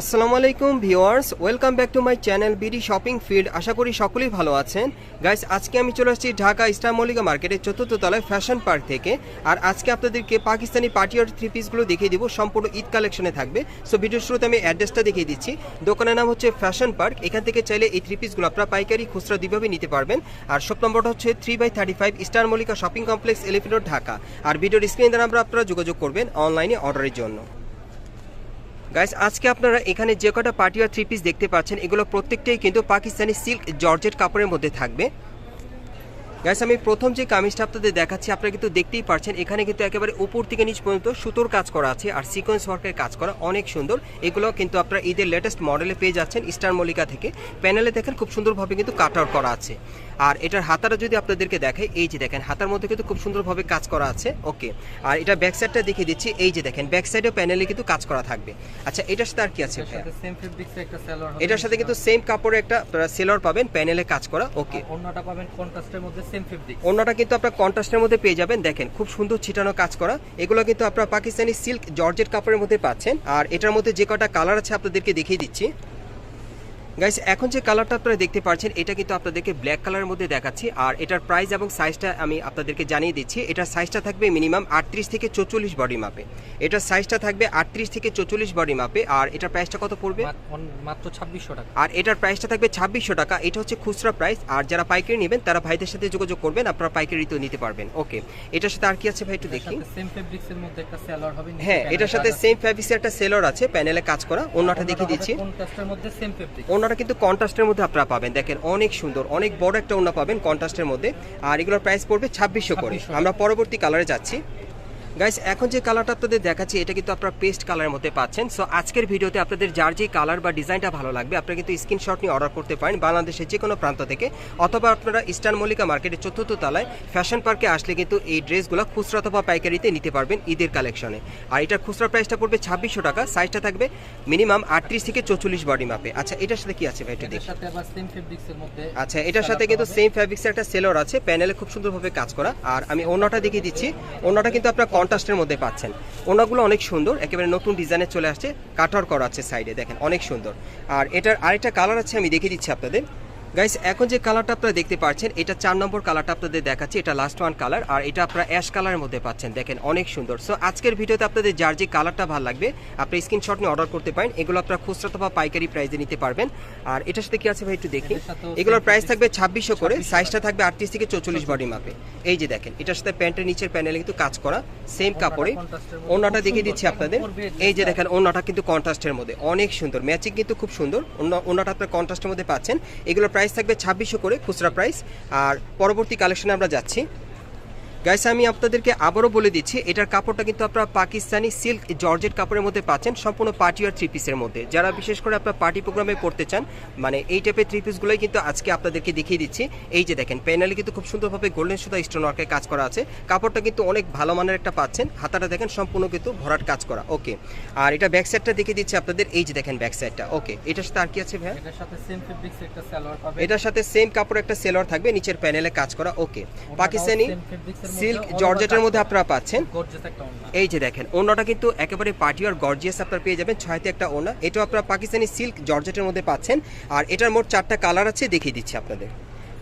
আসসালামু আলাইকুম, viewers. Welcome back to my channel BD shopping field. আশা করি সকলেই ভালো আছেন। গাইস, আজকে আমি চলে আসছি ঢাকা ইস্টার মল্লিকা মার্কেটের চতুর্থ তলায় ফ্যাশন পার্ক থেকে। আর আজকে আপনাদেরকে পাকিস্তানি পার্টি আর থ্রি পিসগুলো দেখিয়ে দিব। সম্পূর্ণ ঈদ কালেকশনে থাকবে। সো ভিডিওর শুরুতে আমি অ্যাড্রেসটা দেখিয়ে দিচ্ছি। দোকানের নাম হচ্ছে ফ্যাশন পার্ক। এখান থেকে চাইলে এই থ্রি পিসগুলো আপনারা পাইকারি খুচরা দুইভাবে নিতে পারবেন। আর শপ নম্বরটা হচ্ছে three by thirty five Eastern Mallika shopping complex, Elephant Dhaka. আর ভিডিওর স্ক্রিন দ্বারা আমরা আপনারা যোগাযোগ করবেন অনলাইনে অর্ডারের জন্য। গাইস আজকে আপনারা এখানে যে কটা পার্টি আর থ্রি পিস দেখতে পাচ্ছেন, এগুলো প্রত্যেকটাই কিন্তু পাকিস্তানি সিল্ক জর্জেট কাপড়ের মধ্যে থাকবে। গাইস আমি প্রথম যে কামিজটা আপনাদের দেখাচ্ছি আপনারা কিন্তু দেখতেই পাচ্ছেন এখানে কিন্তু একেবারে উপর থেকে নিচ পর্যন্ত সুতোর কাজ করা আছে আর সিকোয়েন্স ওয়ার্কের কাজ করা অনেক সুন্দর। এগুলো কিন্তু আপনারা ঈদের লেটেস্ট মডেলে পেয়ে যাচ্ছেন স্টার মল্লিকা থেকে। প্যানেলে দেখেন খুব সুন্দরভাবে কিন্তু কাট আউট করা আছে। আর এটার হাতাটা যদি আপনাদেরকে দেখাই এই যে দেখেন হাতার মধ্যে কিন্তু খুব সুন্দরভাবে কাজ করা আছে। ওকে আর এটা ব্যাক সাইডটা দেখিয়ে দিচ্ছি এই যে দেখেন ব্যাক সাইডেও প্যানেলে কিন্তু কাজ করা থাকবে। আচ্ছা এটার সাথে আর কি আছে এটার সাথে কিন্তু সেম কাপড়ে একটা সেলর পাবেন প্যানেলে কাজ করা। ওকে অন্যটা পাবেন কন্ট্রাস্টের মধ্যে অন্যটা কিন্তু আপনার কন্ট্রাস্টের মধ্যে পেয়ে যাবেন। দেখেন, খুব সুন্দর ছিটানো কাজ করা। এগুলো কিন্তু আপনার পাকিস্তানি সিল্ক জর্জেট কাপড়ের মধ্যে পাচ্ছেন। আর এটার মধ্যে যে কটা কালার আছে আপনাদেরকে দেখিয়ে দিচ্ছি। গাইস এখন যে কালারটা আপনারা দেখতে পাচ্ছেন এটা কিন্তু আপনাদেরকে ব্ল্যাক কালারের মধ্যে দেখাচ্ছি। আর এটার প্রাইস এবং সাইজটা আমি আপনাদেরকে জানিয়ে দিচ্ছি। এটার সাইজটা থাকবে মিনিমাম আটত্রিশ থেকে চৌচল্লিশ বডি মাপে এটার সাইজটা থাকবে আটত্রিশ থেকে চৌচল্লিশ বডি মাপে আর এটার প্রাইসটা কত পড়বে? মাত্র ছাব্বিশশো টাকা। আর এটার প্রাইসটা থাকবে ছাব্বিশশো টাকা। এটা হচ্ছে খুচরা প্রাইস আর যারা পাইকারি নেবেন তারা ভাইদের সাথে যোগাযোগ করবেন। আপনারা পাইকারিতেও নিতে পারবেন। ওকে এটার সাথে আর কি আছে ভাই একটু দেখি? সেম ফেব্রিক্সের মধ্যে একটা সেলর হবে হ্যাঁ এটার সাথে সেম ফ্যাব্রিক্সের একটা সেলর আছে প্যানেলে কাজ করা। অন্যটা দেখিয়ে দিচ্ছি। কন্ট্রাস্টের মধ্যে সেম ফেব্রিক ওনাটা কিন্তু কন্ট্রাস্টের মধ্যে আপনারা পাবেন। দেখেন অনেক সুন্দর অনেক বড় একটা ওনা পাবেন কন্ট্রাস্টের মধ্যে। আর এগুলোর প্রাইস পড়বে ছাব্বিশশো করে। আমরা পরবর্তী কালারে যাচ্ছি। গাইস এখন যে কালারটা আপনাদের দেখাচ্ছি এটা কিন্তু আপনারা পেস্ট কালারের মধ্যে পাচ্ছেন। সো আজকের ভিডিওতে আপনাদের যার যে কালার বা ডিজাইনটা ভালো লাগবে আপনারা কিন্তু স্ক্রিনশট নিয়ে অর্ডার করতে পারেন বাংলাদেশের যে কোনো প্রান্ত থেকে। অথবা আপনারা ইস্টার্ন মল্লিকা মার্কেটের চতুর্থ তলায় ফ্যাশন পার্কে আসলে কিন্তু এই ড্রেসগুলো খুচরা অথবা পাইকারিতে নিতে পারবেন ঈদের কালেকশনে আর এটার খুচরা প্রাইসটা পড়বে ছাব্বিশশো টাকা সাইজটা থাকবে মিনিমাম আটত্রিশ থেকে চৌচল্লিশ বডি মাপে আচ্ছা এটার সাথে কি আছে ভাই আচ্ছা এটার সাথে কিন্তু সেম ফ্যাব্রিক্সের একটা সেলর আছে প্যানেলে খুব সুন্দরভাবে কাজ করা। আর আমি অন্যটা দেখিয়ে দিচ্ছি। অন্যটা কিন্তু আপনার কন্ট্রাস্টের মধ্যে পাচ্ছেন। ওনাগুলো অনেক সুন্দর, একেবারে নতুন ডিজাইনে চলে আসছে, কাটার করা আছে সাইডে দেখেন, অনেক সুন্দর। আর এটার আরেকটা কালার আছে, আমি দেখে দিচ্ছি আপনাদের। গাইস এখন যে কালারটা আপনারা দেখতে পাচ্ছেন এটা চার নম্বর কালারটা আপনাদের দেখাচ্ছি এটা লাস্ট ওয়ান কালার আর এটা আপনারা অ্যাশ কালারের মধ্যে পাচ্ছেন দেখেন অনেক সুন্দর। সো আজকের ভিডিওতে আপনাদের যার যে কালারটা ভালো লাগবে আপনি স্ক্রিনশট নিয়ে অর্ডার করতে পারেন এগুলো আপনারা খুচরা অথবা পাইকারি প্রাইসে নিতে পারবেন। আর এটার সাথে কি আছে ভাই একটু দেখি? এগুলোর প্রাইস থাকবে ছাব্বিশশো করে সাইজটা থাকবে আটত্রিশ থেকে চৌচল্লিশ বডি মাপে এই যে দেখেন এটার সাথে প্যান্টের নিচের প্যানেলে কিন্তু কাজ করা সেম কাপড়ে। খুব দেখিয়ে দিচ্ছি আপনাদের। এই যে দেখেন ওনাটা কিন্তু কন্ট্রাস্টের মধ্যে। অনেক সুন্দর ম্যাচিং কিন্তু খুব সুন্দর। অন্যটা আপনার কন্ট্রাস্টের মধ্যে পাচ্ছেন। এগুলোর প্রাইস থাকবে ছাব্বিশশো করে খুচরা প্রাইস আর পরবর্তী কালেকশনে আমরা যাচ্ছি। গাইস আমি আপনাদেরকে আবারও বলে দিচ্ছি এটার কাপড়টা কিন্তু আপনারা পাকিস্তানি সিল্ক জর্জেট কাপড়ের মধ্যে পাচ্ছেন সম্পূর্ণ পার্টি আর থ্রি পিসের মধ্যে। যারা বিশেষ করে আপনার পার্টি প্রোগ্রামে পড়তে চান মানে এই টাইপের থ্রি পিসগুলোই কিন্তু আজকে আপনাদেরকে দেখিয়ে দিচ্ছি। এই যে দেখেন প্যানেলে কিন্তু খুব সুন্দরভাবে গোল্ডেন সুতা স্টোন ওয়ার্কের কাজ করা আছে। কাপড়টা কিন্তু অনেক ভালো মানের একটা পাচ্ছেন হাতাটা দেখেন সম্পূর্ণ কিন্তু ভরাট কাজ করা ওকে। আর এটা ব্যাক সাইডটা দেখিয়ে দিচ্ছি আপনাদের এই যে দেখেন ব্যাক সাইডটা ওকে। এটার সাথে আর কি আছে ভাইয়া? এটার সাথে সেম কাপড় একটা সেলর থাকবে নিচের প্যানেলে কাজ করা ওকে। পাকিস্তানি সিল্ক জর্জেটের মধ্যে। আপনারা পাচ্ছেন। এই যে দেখেন ওনাটা কিন্তু একেবারে পার্টি আর গর্জিয়াস আপনারা পেয়ে যাবেন ছয়তে একটা ওনা এটাও আপনারা পাকিস্তানি সিল্ক জর্জেটের মধ্যে পাচ্ছেন। আর এটার মোট চারটা কালার আছে দেখিয়ে দিচ্ছি আপনাদের।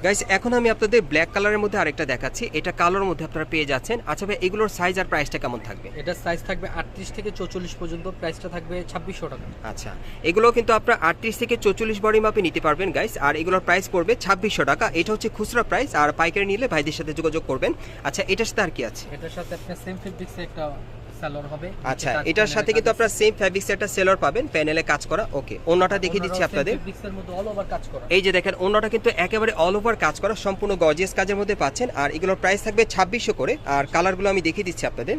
গাইস এখন আমি আপনাদের ব্ল্যাক কালারের মধ্যে আরেকটা দেখাচ্ছি। এটা কালোর মধ্যে আপনারা পেয়ে যাচ্ছেন। আচ্ছা ভাই এগুলোর সাইজ আর প্রাইসটা কেমন থাকবে? এটার সাইজ থাকবে আটত্রিশ থেকে চৌচল্লিশ পর্যন্ত। প্রাইসটা থাকবে ছাব্বিশশো টাকা। আচ্ছা এগুলো কিন্তু আপনারা আটত্রিশ থেকে চৌচল্লিশ বডি মাপে নিতে পারবেন গাইস আর এগুলোর প্রাইস পড়বে ছাব্বিশশো টাকা। এটা হচ্ছে খুচরা প্রাইস আর পাইকারি নিলে ভাইদের সাথে যোগাযোগ করবেন। আচ্ছা এটার সাথে আর কি আছে? এটার সাথে আপনার সেম ফেব্রিক্সে একটা সেলর হবে আচ্ছা এটার সাথে কিন্তু আপনারা সেম ফ্যাব্রিক্স একটা সেলর পাবেন প্যানেলে কাজ করা ওকে অন্যটা দেখিয়ে দিচ্ছি আপনাদের। এই যে দেখেন অন্যটা কিন্তু একেবারে অল ওভার কাজ করা সম্পূর্ণ গর্জিয়াস কাজের মধ্যে পাচ্ছেন আর এগুলোর প্রাইস থাকবে ছাব্বিশশো করে আর কালারগুলো আমি দেখিয়ে দিচ্ছি আপনাদের।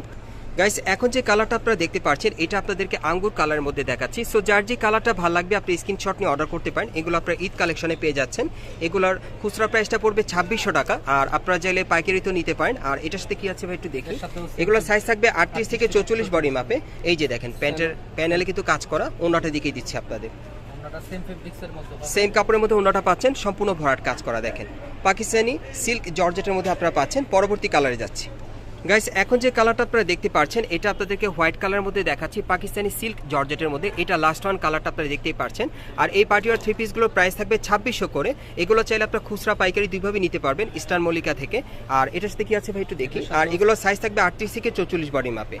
গাইস এখন যে কালারটা আপনারা দেখতে পাচ্ছেন এটা আপনাদেরকে আঙ্গুর কালারের মধ্যে দেখাচ্ছি। সো যার যে কালারটা ভালো লাগবে আপনি স্ক্রিনশট নিয়ে অর্ডার করতে পারেন। এগুলো আপনারা ঈদ কালেকশনে পেয়ে যাচ্ছেন। এগুলোর খুচরা প্রাইসটা পড়বে ছাব্বিশশো টাকা। আর আপনারা চাইলে পাইকারিতেও নিতে পারেন। আর এটার সাথে কি আছে ভাই একটু দেখি? এগুলোর সাইজ থাকবে আটত্রিশ থেকে চৌচল্লিশ বডি মাপে এই যে দেখেন প্যান্টের প্যানেলে কিন্তু কাজ করা। অন্যটা দিকেই দিচ্ছি আপনাদের। সেম ফেব্রিক্স মধ্যে সেম কাপড়ের মধ্যে ওনাটা পাচ্ছেন। সম্পূর্ণ ভরাট কাজ করা দেখেন। পাকিস্তানি সিল্ক জর্জেটের মধ্যে আপনারা পাচ্ছেন। পরবর্তী কালারে যাচ্ছি। গাইস এখন যে কালারটা আপনারা দেখতে পাচ্ছেন এটা আপনাদেরকে হোয়াইট কালারের মধ্যে দেখাচ্ছি, পাকিস্তানি সিল্ক জর্জেটের মধ্যে। এটা লাস্ট ওয়ান কালারটা আপনারা দেখতেই পাচ্ছেন আর এই পার্টিওয়ার থ্রি পিসগুলোর প্রাইস থাকবে ছাব্বিশশো করে। এগুলো চাইলে আপনারা খুচরা পাইকারি দুইভাবে নিতে পারবেন ইস্টার মল্লিকা থেকে। আর এটার সাথে কি আছে ভাই একটু দেখি? আর এগুলোর সাইজ থাকবে আটত্রিশ থেকে চৌচল্লিশ বডি মাপে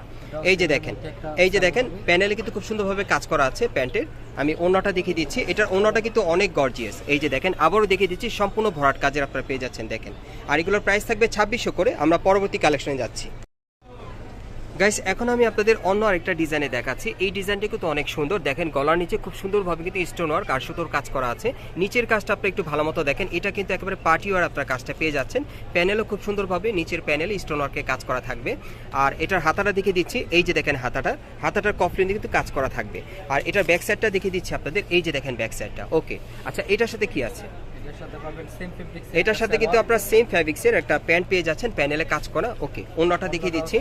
এই যে দেখেন, এই যে দেখেন প্যানেলে কিন্তু খুব সুন্দরভাবে কাজ করা আছে প্যান্টের। আমি ওনাটা দেখিয়ে দিচ্ছি। এটার ওনাটা কিন্তু অনেক গর্জিয়াস এই যে দেখেন, আবারও দেখিয়ে দিচ্ছি, সম্পূর্ণ ভরাট কাজের আপনারা পেয়ে যাচ্ছেন, দেখেন। আর এগুলোর প্রাইস থাকবে ছাব্বিশশো করে। আমরা পরবর্তী কালেকশনে যাচ্ছি। গাইস এখন আমি আপনাদের অন্য আরেকটা ডিজাইনে দেখাচ্ছি। এই ডিজাইনটা কিন্তু অনেক সুন্দর। দেখেন, গলার নিচে খুব সুন্দরভাবে কিন্তু স্টোন ওয়ার্ক আর সুতোর কাজ করা আছে। নিচের কাজটা আপনি একটু ভালো মতো দেখেন। এটা কিন্তু একেবারে পার্টি ওয়ার আপনার কাজটা পেয়ে যাচ্ছেন। প্যানেলও খুব সুন্দরভাবে নিচের প্যানেল স্টোন ওয়ার্কে কাজ করা থাকবে। আর এটার হাতাটা দেখিয়ে দিচ্ছি। এই যে দেখেন হাতাটা। হাতাটার কফলিন কিন্তু কাজ করা থাকবে। আর এটার ব্যাক সাইডটা দেখিয়ে দিচ্ছি আপনাদের। এই যে দেখেন ব্যাক সাইডটা ওকে আচ্ছা এটার সাথে কি আছে? এটার সাথে কিন্তু আপনারা সেম ফ্যাব্রিক্সের একটা প্যান্ট পেয়ে যাচ্ছেন প্যানেলে কাজ করা। ওকে অন্যটা দেখিয়ে দিচ্ছি।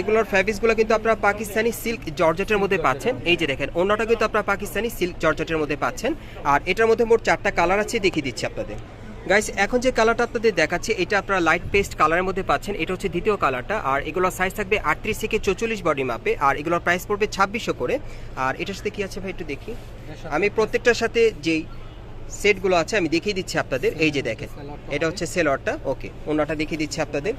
এগুলোর ফ্যাব্রিক্সগুলো কিন্তু আপনারা পাকিস্তানি সিল্ক জর্জেটের মধ্যে পাচ্ছেন। এই যে দেখেন অন্যটা কিন্তু আপনারা পাকিস্তানি সিল্ক জর্জেটের মধ্যে পাচ্ছেন। আর এটার মধ্যে মোট চারটা কালার আছে দেখিয়ে দিচ্ছি আপনাদের। গাইস এখন যে কালারটা আপনাদের দেখাচ্ছি এটা আপনারা লাইট পেস্ট কালারের মধ্যে পাচ্ছেন। এটা হচ্ছে দ্বিতীয় কালারটা আর এগুলোর সাইজ থাকবে আটত্রিশ থেকে চৌচল্লিশ বডি মাপে আর এগুলোর প্রাইস পড়বে ছাব্বিশশো করে। আর এটার সাথে কি আছে ভাই একটু দেখি। আমি প্রত্যেকটার সাথে যেই সেটগুলো আছে, আমি দেখিয়ে দিচ্ছি আপনাদের। এই যে দেখেন, এটা হচ্ছে সেলরটা। ওকে ওনাটা দেখিয়ে দিচ্ছি আপনাদের।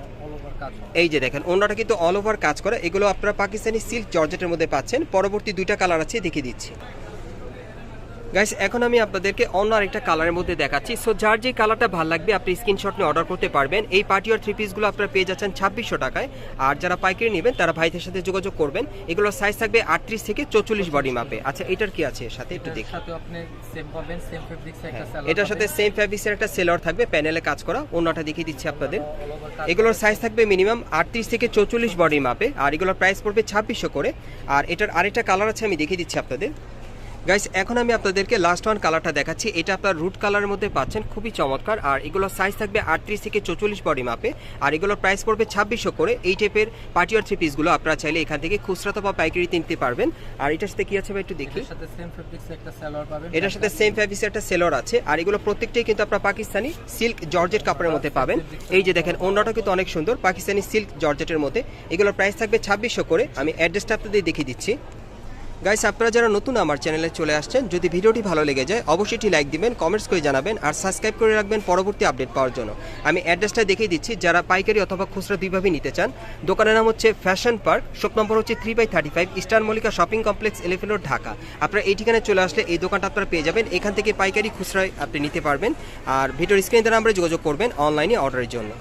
এই যে দেখেন ওনাটা কিন্তু অল ওভার কাজ করে। এগুলো আপনারা পাকিস্তানি সিল্ক জর্জেটের মধ্যে পাচ্ছেন। পরবর্তী দুইটা কালার আছে, দেখিয়ে দিচ্ছি। গাইস এখন আমি আপনাদেরকে অন্য আরেকটা কালারের মধ্যে দেখাচ্ছি। সো যার যে কালারটা ভালো লাগবে আপনি স্ক্রিনশট নিয়ে অর্ডার করতে পারবেন। এই পার্টি আর থ্রি পিসগুলো আপনারা পেয়ে যাচ্ছেন ছাব্বিশশো টাকায়। আর যারা পাইকারি নেবেন তারা ভাইদের সাথে যোগাযোগ করবেন। এগুলোর সাইজ থাকবে আটত্রিশ থেকে চৌচল্লিশ বডি মাপে আচ্ছা এটার কি আছে? সাথে একটু এটার দেখি একটা হ্যাঁ, এটার সাথে সেম ফ্যাব্রিক্সের একটা সেলর থাকবে প্যানেলে কাজ করা। অন্যটা দেখিয়ে দিচ্ছি আপনাদের। এগুলোর সাইজ থাকবে মিনিমাম আটত্রিশ থেকে চৌচল্লিশ বডি মাপে আর এগুলোর প্রাইস পড়বে ছাব্বিশশো করে। আর এটার আরেকটা কালার আছে আমি দেখিয়ে দিচ্ছি আপনাদের। গাইস এখন আমি আপনাদেরকে লাস্ট ওয়ান কালারটা দেখাচ্ছি। এটা আপনার রুট কালারের মধ্যে পাচ্ছেন খুবই চমৎকার। আর এগুলোর সাইজ থাকবে আটত্রিশ থেকে চৌচল্লিশ বডি মাপে আর এগুলোর প্রাইস পড়বে ছাব্বিশশো করে। এই টাইপের পার্টিয়ার থ্রি পিসগুলো আপনারা চাইলে এখান থেকে খুচরা বা পাইকারিতে নিতে পারবেন। আর এটার সাথে কি আছে ভাই একটু দেখি। এটার সাথে সেম ফ্যাব্রিক্সের একটা সেলর আছে। আর এগুলো প্রত্যেকটাই কিন্তু আপনারা পাকিস্তানি সিল্ক জর্জেট কাপড়ের মধ্যে পাবেন। এই যে দেখেন অন্যটা কিন্তু অনেক সুন্দর পাকিস্তানি সিল্ক জর্জেটের মধ্যে। এগুলোর প্রাইস থাকবে ছাব্বিশশো করে। আমি অ্যাড্রেসটা আপনাদের দেখিয়ে দিচ্ছি। গাইস আপনারা যারা নতুন আমার চ্যানেলে চলে আসছেন, যদি ভিডিওটি ভালো লেগে যায়, অবশ্যই লাইক দিবেন কমেন্টস করে জানাবেন, আর সাবস্ক্রাইব করে রাখবেন পরবর্তী আপডেট পাওয়ার জন্য। আমি অ্যাড্রেসটা দেখিয়ে দিচ্ছি, যারা পাইকারি অথবা খুচরা দুইভাবে নিতে চান, দোকানের নাম হচ্ছে ফ্যাশন পার্ক শপ নম্বর হচ্ছে three by thirty five Eastern Mallika shopping complex Elephant Road Dhaka আপনারা এই ঠিকানায় চলে আসলে এই দোকানটা আপনারা পেয়ে যাবেন, এখান থেকে পাইকারি খুচরায় আপনি নিতে পারবেন, আর ভিডিওর স্ক্রিনে দ্বারা আমরা যোগাযোগ করবেন অনলাইনে অর্ডারের জন্য।